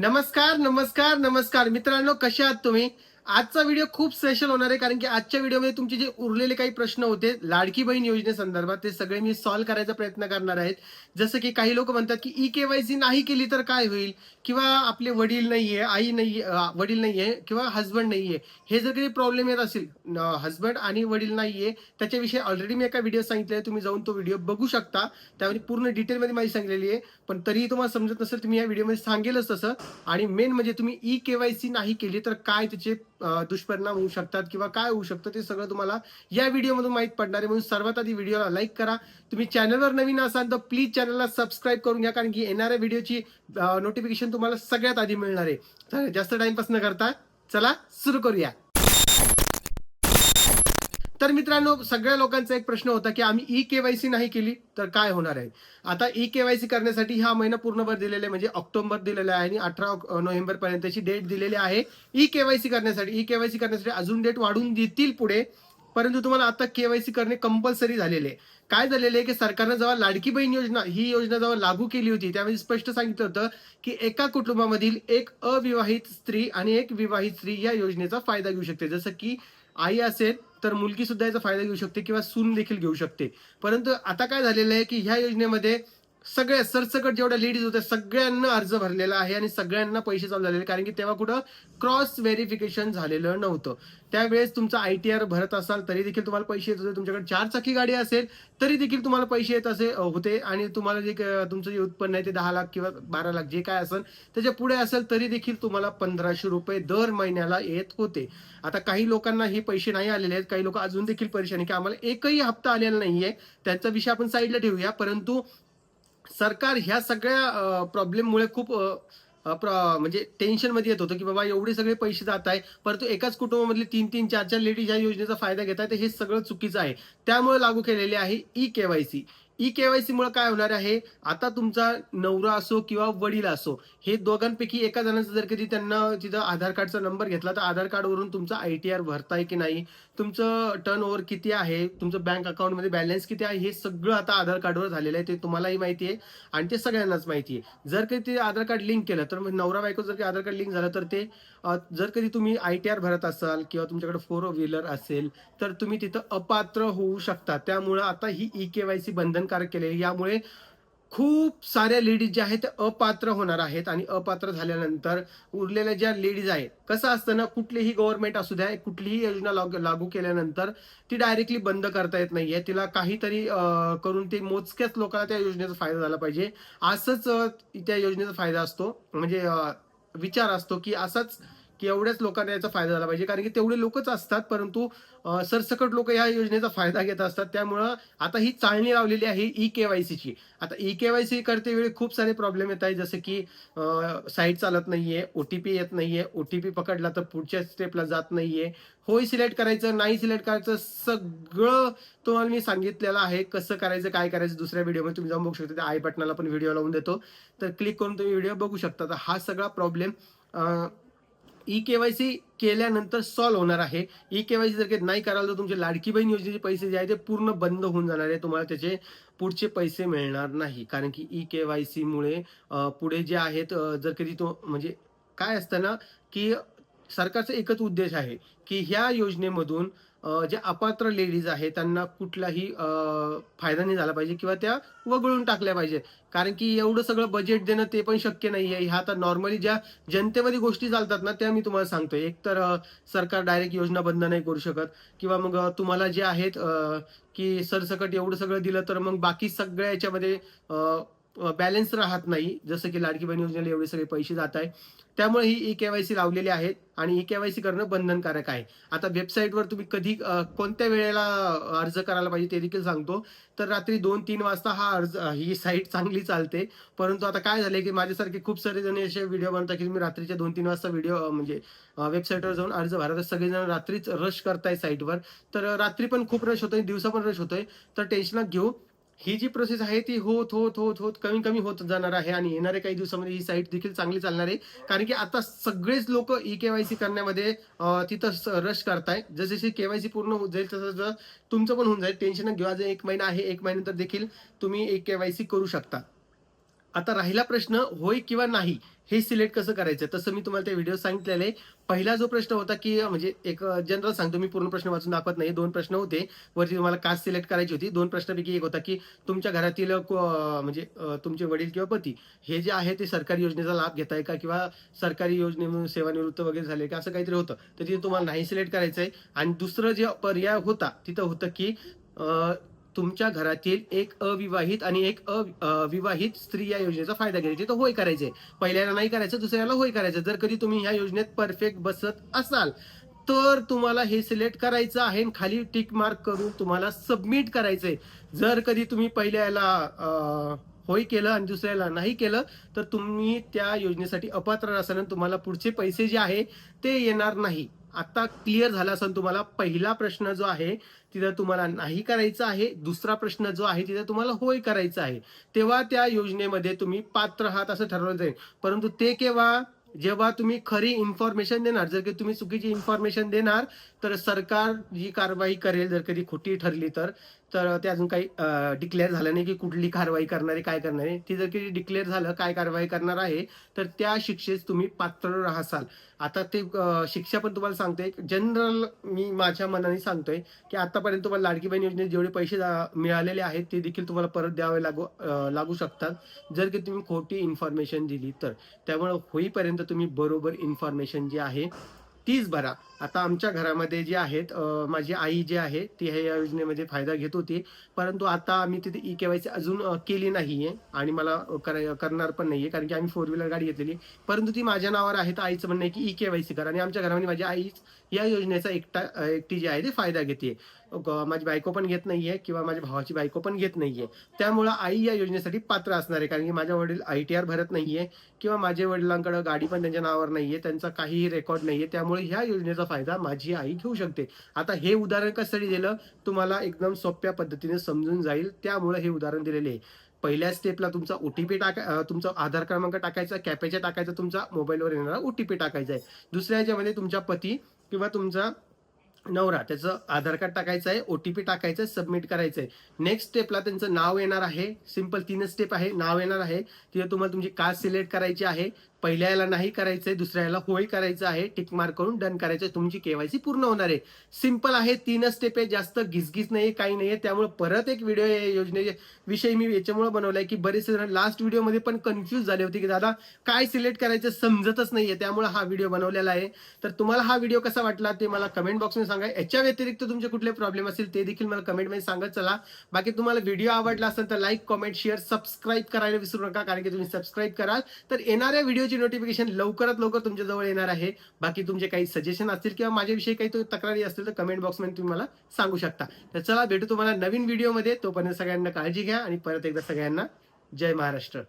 नमस्कार नमस्कार नमस्कार. मित्रांनो कशा आहात तुम्ही? आजचा व्हिडिओ खूप स्पेशल होणार आहे कारण की आजच्या व्हिडिओमध्ये तुमचे जे उरलेले काही प्रश्न होते लाडकी बहीण योजनेसंदर्भात ते सगळे मी सॉल्व्ह करायचा प्रयत्न करणार आहेत. जसं की काही लोक म्हणतात की ई केवायसी नाही केली तर काय होईल? किंवा आपले वडील नाही आहे आई नाही वडील वडील आहे किंवा हस्बंड आहे हे जर काही प्रॉब्लेम येत असेल हस्बंड आणि वडील नाही आहे त्याच्याविषयी ऑलरेडी मी एका व्हिडिओ सांगितले तुम्ही जाऊन तो व्हिडिओ बघू शकता. त्यामध्ये पूर्ण डिटेलमध्ये माहिती सांगलेली आहे पण तरीही तुम्हाला समजत नसेल तुम्ही या व्हिडिओमध्ये सांगेलच तसं. आणि मेन म्हणजे तुम्ही ई केवायसी नाही केली तर काय त्याचे दुष्परिणाम होऊ शकतात किंवा काय होऊ शकतं ते सगळं तुम्हाला या व्हिडिओमधून माहीत पडणार आहे. म्हणून सर्वात आधी व्हिडिओला लाईक करा. तुम्ही चॅनलवर नवीन असाल तर प्लीज चॅनलला सबस्क्राईब करून घ्या कारण की येणाऱ्या व्हिडिओची नोटिफिकेशन तुम्हाला सगळ्यात आधी मिळणार आहे. तर जास्त टाइमपास न करता चला सुरू करूया. तर मित्रांनो सगळ्या लोकांचा एक प्रश्न होता की आम्ही ई केवायसी नाही केली तर काय होणार आहे? आता ई केवायसी करण्यासाठी हा महिना पूर्णभर दिलेला आहे म्हणजे ऑक्टोबर दिलेला आहे आणि अठरा नोव्हेंबर पर्यंतची डेट दिलेली आहे. ई केवायसी करण्यासाठी ई केवायसी करण्यासाठी अजून डेट वाढून देतील पुढे परंतु तुम्हाला आता केवायसी करणे कंपल्सरी झालेले आहे. काय झालेलं आहे की सरकारनं जेव्हा लाडकी बहीण योजना ही योजना जेव्हा लागू केली होती त्यावेळी स्पष्ट सांगितलं होतं की एका कुटुंबामधील एक अविवाहित स्त्री आणि एक विवाहित स्त्री या योजनेचा फायदा घेऊ शकते. जसं की आई असेल तर मुलगी सुद्धा याचा फायदा घेऊ शकते किंवा सून देखील घेऊ शकते. परंतु आता काय झालेलं आहे की ह्या योजनेमध्ये सगळ्या सरसकट जेवढ्या लेडीज होत्या सगळ्यांना अर्ज भरलेला आहे आणि सगळ्यांना पैसे चालू झालेले कारण की तेव्हा कुठं क्रॉस व्हेरिफिकेशन झालेलं नव्हतं. त्यावेळेस तुमचा आय टी आर भरत असाल तरी देखील तुम्हाला पैसे येत होते. तुमच्याकडे चार चाकी गाडी असेल तरी देखील तुम्हाला पैसे येत असे होते. आणि तुम्हाला जे तुमचं जे उत्पन्न आहे ते दहा लाख किंवा बारा लाख जे काय असेल त्याच्या पुढे असेल तरी देखील तुम्हाला पंधराशे रुपये दर महिन्याला येत होते. आता काही लोकांना हे पैसे नाही आलेले आहेत. काही लोक अजून देखील परेशान आहे की आम्हाला एकही हप्ता आलेला नाहीये. त्यांचा विषय आपण साईडला ठेवूया. परंतु सरकार ह्या सगळ्या प्रॉब्लेममुळे खूप म्हणजे टेन्शनमध्ये येत होतं की बाबा एवढे सगळे पैसे जात आहे परंतु एकाच कुटुंबामधले तीन तीन चार चार लेडीज या योजनेचा फायदा घेत आहेत हे सगळं चुकीचं आहे. त्यामुळे लागू केलेले आहे ई केवायसी ई केवायसी मुळे काय होणार आहे? आता तुमचा नवरा असो किंवा वडील असो हे दोघांपैकी एका जणांचा जर कधी त्यांना तिथं आधार कार्डचा नंबर घेतला तर आधार कार्डवरून तुमचा आय टी आर भरताय की नाही? तुमचं टर्न ओव्हर किती आहे? तुमचं बँक अकाउंटमध्ये बॅलन्स किती आहे? हे सगळं आता आधार कार्डवर झालेलं आहे ते तुम्हालाही माहिती आहे आणि ते सगळ्यांनाच माहिती आहे. जर काही ते आधार कार्ड लिंक केलं तर मग नवरा बायको जर काही आधार कार्ड लिंक झालं तर ते जर कधी तुम्ही आय टी आर भरत असाल किंवा तुमच्याकडे फोर व्हीलर असेल तर तुम्ही तिथं अपात्र होऊ शकता. त्यामुळं आता ही ई के वाय सी बंधनकारक केलेली यामुळे खूप साऱ्या लेडीज ज्या आहेत त्या अपात्र होणार आहेत आणि अपात्र झाल्यानंतर उरलेल्या ज्या लेडीज आहेत कसं असतं ना कुठलीही गव्हर्नमेंट असू द्या कुठलीही योजना लागू लागू केल्यानंतर ती डायरेक्टली बंद करता येत नाहीये. तिला काहीतरी करून ते मोजक्याच लोकांना त्या योजनेचा फायदा झाला पाहिजे. असंच त्या योजनेचा फायदा असतो. म्हणजे विचार असतो की असाच की एवढ्याच लोकांना याचा फायदा झाला पाहिजे. कारण की तेवढे लोकच असतात परंतु सरसकट लोक या योजनेचा फायदा घेत असतात. त्यामुळं आता ही चाळणी लावलेली आहे ई केवायसीची आता ई केवायसी करते वेळी खूप सारे प्रॉब्लेम येत आहेत. जसं की साईट चालत नाहीये पी येत नाहीये पी पकडला तर पुढच्या स्टेपला जात नाहीये. होय सिलेक्ट करायचं नाही सिलेक्ट करायचं सगळं तुम्हाला मी सांगितलेलं आहे. कसं करायचं काय करायचं दुसऱ्या व्हिडिओमध्ये तुम्ही जाऊन बघू शकता. त्या आय बटनाला पण व्हिडिओ लावून देतो. तर क्लिक करून तुम्ही व्हिडिओ बघू शकता. तर हा सगळा प्रॉब्लेम ई केवायसी केल्यानंतर सॉल्व्ह होणार आहे. ई केवायसी जर काही नाही कराल तर तुमचे लाडकी बहीण योजनेचे पैसे जे आहे ते पूर्ण बंद होऊन जाणार आहे. तुम्हाला त्याचे पुढचे पैसे मिळणार नाही. कारण की ई केवायसी मुळे पुढे जे आहेत जर कधी तो म्हणजे काय असतं ना की सरकारचा एकच उद्देश आहे की ह्या योजनेमधून ज्या अपात्र लेडीज आहेत त्यांना कुठलाही फायदा नाही झाला पाहिजे किंवा त्या वगळून टाकल्या पाहिजे. कारण की एवढं सगळं बजेट देणं ते पण शक्य नाही आहे ह्या आता नॉर्मली ज्या जनतेमध्ये गोष्टी चालतात ना त्या मी तुम्हाला सांगतो एक तर सरकार डायरेक्ट योजना बंद नाही करू शकत. किंवा मग तुम्हाला जे आहेत की सरसकट एवढं सगळं दिलं तर मग बाकी सगळ्या याच्यामध्ये बॅलन्स राहत नाही. जसं की लाडकी बहीण योजनेला एवढे सगळे पैसे जात आहे त्यामुळे ही ई केवायसी लावलेली आहेत आणि ई केवायसी करणं बंधनकारक आहे. आता वेबसाईटवर तुम्ही कधी कोणत्या वेळेला अर्ज करायला पाहिजे ते देखील सांगतो. तर रात्री दोन तीन वाजता हा अर्ज ही साईट चांगली चालते. परंतु आता काय झालंय की माझ्यासारखे खूप सारे जण असे व्हिडिओ बनतात की तुम्ही रात्रीच्या दोन तीन वाजता व्हिडिओ म्हणजे वेबसाईटवर जाऊन अर्ज भरा. तर सगळेजण रात्रीच रश करताय साईटवर तर रात्री पण खूप रश होतोय दिवसा पण रश होतोय. तर टेन्शन घेऊ. ही जी प्रोसेस आहे ती होत होत होत होत कमी कमी होत जाणार आहे आणि येणाऱ्या काही दिवसामध्ये ही साईट देखील चांगली चालणार आहे. कारण की आता सगळेच लोक ई केवायसी करण्यामध्ये तिथं रश करताय. जसे जसे केवायसी पूर्ण होत जाईल तसं तसं तुमचं पण होऊन जाईल. टेन्शन घेऊ. आज एक महिना आहे एक महिन्यानंतर देखील तुम्ही ई केवायसी करू शकता. आता राहिला प्रश्न होय किंवा नाही हे सिलेक्ट कसं करायचं? तसं मी तुम्हाला त्या व्हिडिओ सांगितलेलं आहे. पहिला जो प्रश्न होता की म्हणजे एक जनरल सांगतो मी पूर्ण प्रश्न वाचून दाखवत नाही. दोन प्रश्न होते. वरती तुम्हाला कास्ट सिलेक्ट करायची होती. दोन प्रश्नापैकी एक होता की तुमच्या घरातील म्हणजे तुमचे वडील किंवा पती हे जे आहे ते सरकारी योजनेचा लाभ घेत आहे का? किंवा सरकारी योजने सेवानिवृत्त वगैरे झाले का? असं काहीतरी होतं. तर तिथे तुम्हाला नाही सिलेक्ट करायचं आहे आणि दुसरं जे पर्याय होता तिथं होतं की तुमच्या घरातील एक अविवाहित आणि एक अ- अविवाहित स्त्री या योजनेचा फायदा घ्यायची. तर होय करायचे. पहिल्याला नाही करायचं दुसऱ्याला होय करायचं. जर कधी तुम्ही ह्या योजनेत परफेक्ट बसत असाल तर तुम्हाला हे सिलेक्ट करायचं आहे आणि खाली टिक मार्क करून तुम्हाला सबमिट करायचंय. जर कधी तुम्ही पहिल्याला होय केलं आणि दुसऱ्याला नाही केलं तर तुम्ही त्या योजनेसाठी अपात्र असाल तुम्हाला पुढचे पैसे जे आहे ते येणार नाही. आता क्लिअर झाला असेल तुम्हाला पहिला प्रश्न जो आहे तिथं तुम्हाला नाही करायचा आहे. दुसरा प्रश्न जो आहे तिथं तुम्हाला होय करायचा आहे. तेव्हा त्या योजनेमध्ये तुम्ही पात्र आहात असं ठरवलं जाईल. परंतु ते केव्हा? जेव्हा तुम्ही खरी इन्फॉर्मेशन देणार जर की तुम्ही चुकीची इन्फॉर्मेशन देणार तर सरकार जी कारवाई करेल जर कधी खोटी ठरली तर तर ते अजून काही डिक्लेअर झालं नाही की कुठली कारवाई करणारे काय करणार आहे. ती जर की डिक्लेअर झालं काय कारवाई करणार आहे तर त्या शिक्षेस तुम्ही पात्र राहसाल. आता ते शिक्षा पण तुम्हाला सांगते जनरल मी माझ्या मनाने सांगतोय की आतापर्यंत तुम्हाला लाडकी बहीण योजनेत जेवढे पैसे मिळालेले आहेत ते देखील तुम्हाला परत द्यावे लागू लागू शकतात. जर की तुम्ही खोटी इन्फॉर्मेशन दिली तर. त्यामुळे होईपर्यंत तुम्ही बरोबर इन्फॉर्मेशन जी आहे तीच भरा. आता आमच्या घरामध्ये जे आहेत माझी आई जी आहे ती ह्या योजनेमध्ये फायदा घेत होती. परंतु आता आम्ही तिथे ई केवायसी अजून केली नाही आहे आणि मला करणार पण नाही आहे कारण की आम्ही फोर व्हीलर गाडी घेतलेली. परंतु ती माझ्या नावावर आहे तर आईचं म्हणणं आहे की ई केवायसी करा. आणि आमच्या घरामध्ये माझी आईच या योजनेचा एकटा एकटी जी आहे ते फायदा घेते माझी बायको पण घेत नाहीये किंवा माझ्या भावाची बायको पण घेत नाहीये. त्यामुळं आई या योजनेसाठी पात्र असणार आहे कारण की माझ्या वडील आय टी आर भरत नाहीये किंवा माझ्या वडिलांकडे गाडी पण त्यांच्या नावावर नाहीये त्यांचा काहीही रेकॉर्ड नाहीये. त्यामुळे ह्या योजनेचा फायदा माझी आई घेऊ शकते. आता हे उदाहरण कशासाठी दिलं? तुम्हाला एकदम सोप्या पद्धतीने समजून जाईल. त्यामुळे हे उदाहरण दिलेले आहे. पहिल्या स्टेपला तुमचा ओटीपी टाका तुमचा आधार क्रमांक टाकायचा कॅपेचा टाकायचा तुमचा मोबाईलवर येणारा ओटीपी टाकायचा आहे. दुसऱ्या ह्याच्यामध्ये तुमच्या पती किंवा तुमचा नवरा त्याचं आधार कार्ड टाकायचं आहे ओटीपी टाकायचं आहे सबमिट करायचं आहे. नेक्स्ट स्टेपला त्यांचं नाव येणार आहे. सिंपल तीनच स्टेप आहे. नाव येणार आहे. तिथे तुम्हाला तुमची कास्ट सिलेक्ट करायची आहे. पहिल्या याला नाही करायचंय दुसऱ्या याला होय करायचं आहे. टिक मार्क करून डन करायचं आहे. तुमची केवायसी पूर्ण होणार आहे. सिंपल आहे. तीनच स्टेप आहे. जास्त घिसघिस नाही काही नाहीये. त्यामुळे परत एक व्हिडिओ योजने विषयी मी याच्यामुळे बनवलाय की बरेचसे जण लास्ट व्हिडिओमध्ये पण कन्फ्युज झाले होते की दादा काय सिलेक्ट करायचं समजतच नाहीये. त्यामुळे हा व्हिडिओ बनवलेला आहे. तर तुम्हाला हा व्हिडिओ कसा वाटला ते मला कमेंट बॉक्समध्ये सांगा याच्या व्यतिरिक्त तुमचे कुठले प्रॉब्लेम असतील ते देखील मला कमेंटमध्ये सांगत चला. बाकी तुम्हाला व्हिडिओ आवडला असेल तर लाईक कमेंट शेअर सबस्क्राईब करायला विसरू नका कारण की तुम्ही सबस्क्राईब कराल. तर येणाऱ्या व्हिडिओची नोटिफिकेशन लवकरात लवकर तुमच्या जवळ येणार आहे. बाकी तुमचे काही सजेशन असतील किंवा माझ्याविषयी काही तक्रारी असतील तर कमेंट बॉक्समध्ये तुम्ही मला सांगू शकता. तर चला भेटू तुम्हाला नवीन व्हिडिओमध्ये तोपर्यंत सगळ्यांना काळजी घ्या आणि परत एकदा सगळ्यांना जय महाराष्ट्र.